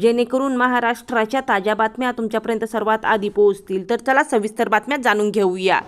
जेणेकरून महाराष्ट्राच्या ताज्या बातम्या तुमच्यापर्यंत सर्वात आधी पोहोचतील. तर चला सविस्तर बातम्या जाणून घेऊया.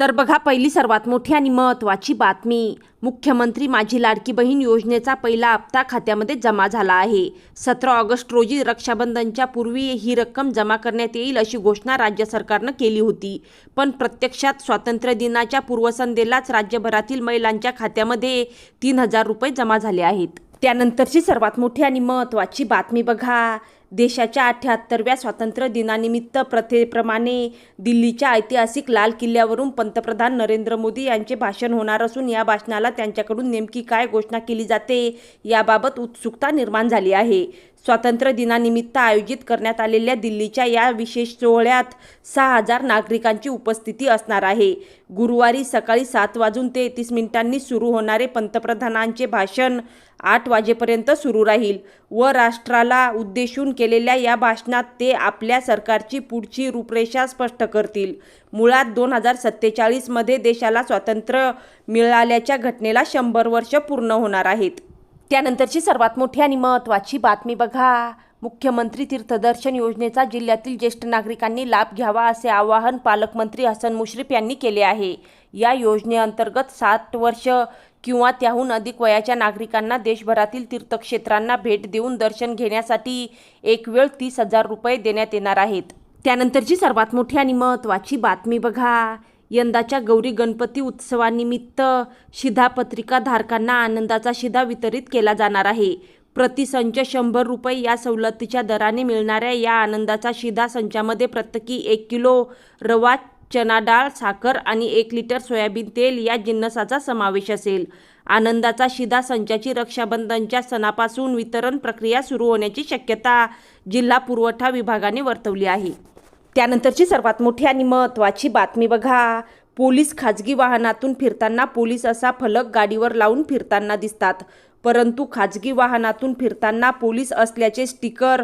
तर बघा पहिली सर्वात मोठी आणि महत्त्वाची बातमी. मुख्यमंत्री माझी लाडकी बहीण योजनेचा पहिला हप्ता खात्यामध्ये जमा झाला आहे. सतरा ऑगस्ट रोजी रक्षाबंधनच्या पूर्वी ही रक्कम जमा करण्यात येईल अशी घोषणा राज्य सरकारनं केली होती. पण प्रत्यक्षात स्वातंत्र्य दिनाच्या पूर्वसंध्येलाच राज्यभरातील महिलांच्या खात्यामध्ये तीन हजार रुपये जमा झाले आहेत. त्यानंतरची सर्वात मोठी आणि महत्त्वाची बातमी बघा. देशाच्या अठ्याहत्तरव्या स्वातंत्र्य दिनानिमित्त प्रथेप्रमाणे दिल्लीच्या ऐतिहासिक लाल किल्ल्यावरून पंतप्रधान नरेंद्र मोदी यांचे भाषण होणार असून या भाषणाला त्यांच्याकडून नेमकी काय घोषणा केली जाते याबाबत उत्सुकता निर्माण झाली आहे. स्वातंत्र्य दिनानिमित्त आयोजित करण्यात आलेल्या दिल्लीच्या या विशेष सोहळ्यात सहा हजार नागरिकांची उपस्थिती असणार आहे. गुरुवारी सकाळी सात वाजून तेहतीस मिनिटांनी सुरू होणारे पंतप्रधानांचे भाषण आठ वाजेपर्यंत सुरू राहील व राष्ट्राला उद्देशून केलेल्या या भाषणात ते आपल्या सरकारची पुढची रूपरेषा स्पष्ट करतील. मुळात दोन हजार सत्तेचाळीसमध्ये देशाला स्वातंत्र्य मिळाल्याच्या घटनेला शंभर वर्ष पूर्ण होणार आहेत. त्यानंतरची सर्वात मोठी आणि महत्त्वाची बातमी बघा. मुख्यमंत्री तीर्थदर्शन योजनेचा जिल्ह्यातील ज्येष्ठ नागरिकांनी लाभ घ्यावा असे आवाहन पालकमंत्री हसन मुश्रीफ यांनी केले आहे. या योजनेअंतर्गत साठ वर्ष किंवा त्याहून अधिक वयाच्या नागरिकांना देशभरातील तीर्थक्षेत्रांना भेट देऊन दर्शन घेण्यासाठी एक वेळ तीस हजार रुपये देण्यात येणार आहेत. त्यानंतरची सर्वात मोठी आणि महत्त्वाची बातमी बघा. यंदाच्या गौरी गणपती उत्सवानिमित्त शिधापत्रिका धारकांना आनंदाचा शिधा वितरित केला जाणार आहे. प्रतिसंच शंभर रुपये या सवलतीच्या दराने मिळणाऱ्या या आनंदाचा शिधा संचामध्ये प्रत्येकी एक किलो रवा चना डाळ साखर आणि एक लिटर सोयाबीन तेल या जिन्नसाचा समावेश असेल. आनंदाचा शिधा संचाची रक्षाबंधनच्या सणापासून वितरण प्रक्रिया सुरू होण्याची शक्यता जिल्हा पुरवठा विभागाने वर्तवली आहे. त्यानंतरची सर्वात मोठी आणि महत्त्वाची बातमी बघा. पोलीस खाजगी वाहनातून फिरताना पोलीस असा फलक गाडीवर लावून फिरताना दिसतात. परंतु खाजगी वाहनातून फिरताना पोलीस असल्याचे स्टिकर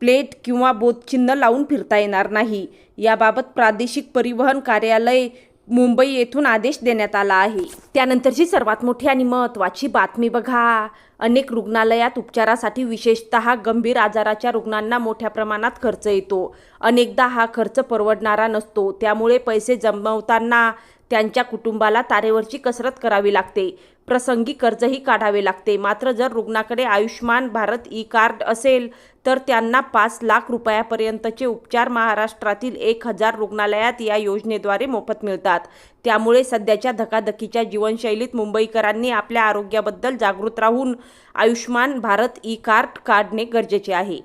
प्लेट किंवा बोधचिन्ह लावून फिरता येणार नाही. याबाबत प्रादेशिक परिवहन कार्यालय मुंबई येथून आदेश देण्यात आला आहे. त्यानंतरची सर्वात मोठी आणि महत्त्वाची बातमी बघा. अनेक रुग्णालयात उपचारासाठी विशेषतः गंभीर आजाराच्या रुग्णांना मोठ्या प्रमाणात खर्च येतो. अनेकदा हा खर्च परवडणारा नसतो. त्यामुळे पैसे जमवताना त्यांच्या कुटुंबाला तारेवरची कसरत करावी लागते. प्रसंगी कर्जही काढावे लागते. मात्र जर रुग्णाकडे आयुष्यमान भारत ई कार्ड असेल तर त्यांना पाच लाख रुपयापर्यंतचे उपचार महाराष्ट्रातील एक हजार रुग्णालयात या योजनेद्वारे मोफत मिळतात. त्यामुळे सध्याच्या धकाधकीच्या जीवनशैलीत मुंबईकरांनी आपल्या आरोग्याबद्दल जागृत राहून आयुष्यमान भारत ई कार्ड काढणे गरजेचे आहे.